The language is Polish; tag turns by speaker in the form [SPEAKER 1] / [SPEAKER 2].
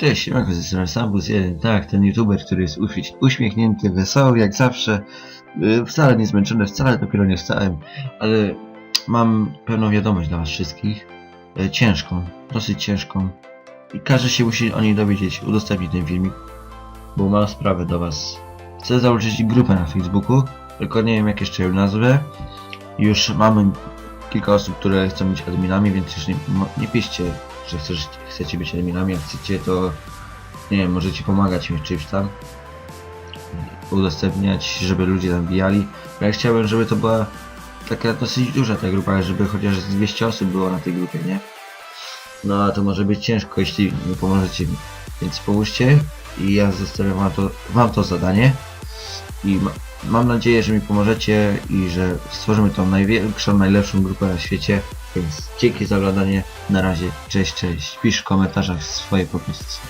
[SPEAKER 1] Cześć, siemanko, z strony Sambus 1, tak, ten youtuber, który jest uśmiech- uśmiechnięty, wesoły, jak zawsze, yy, wcale nie zmęczony, wcale dopiero nie wstałem, ale mam pewną wiadomość dla was wszystkich, yy, ciężką, dosyć ciężką. I każdy się musi o niej dowiedzieć, udostępnić ten filmik, bo mam sprawę do was. Chcę założyć grupę na Facebooku, tylko nie wiem jak jeszcze ją nazwę, już mamy kilka osób, które chcą być adminami, więc już nie, nie piszcie, że chcesz, chcecie być adminami, jak chcecie to nie wiem, możecie pomagać mi czymś tam udostępniać, żeby ludzie tam bijali. Ja chciałbym, żeby to była taka dosyć duża ta grupa, żeby chociaż z 200 osób było na tej grupie, nie? No a to może być ciężko, jeśli nie pomożecie mi. Więc pomóżcie i ja zostawiam wam to, wam to zadanie. I ma, mam nadzieję, że mi pomożecie i że stworzymy tą największą, najlepszą grupę na świecie. Więc dzięki za oglądanie. Na razie. Cześć, cześć. Pisz w komentarzach swoje propozycje.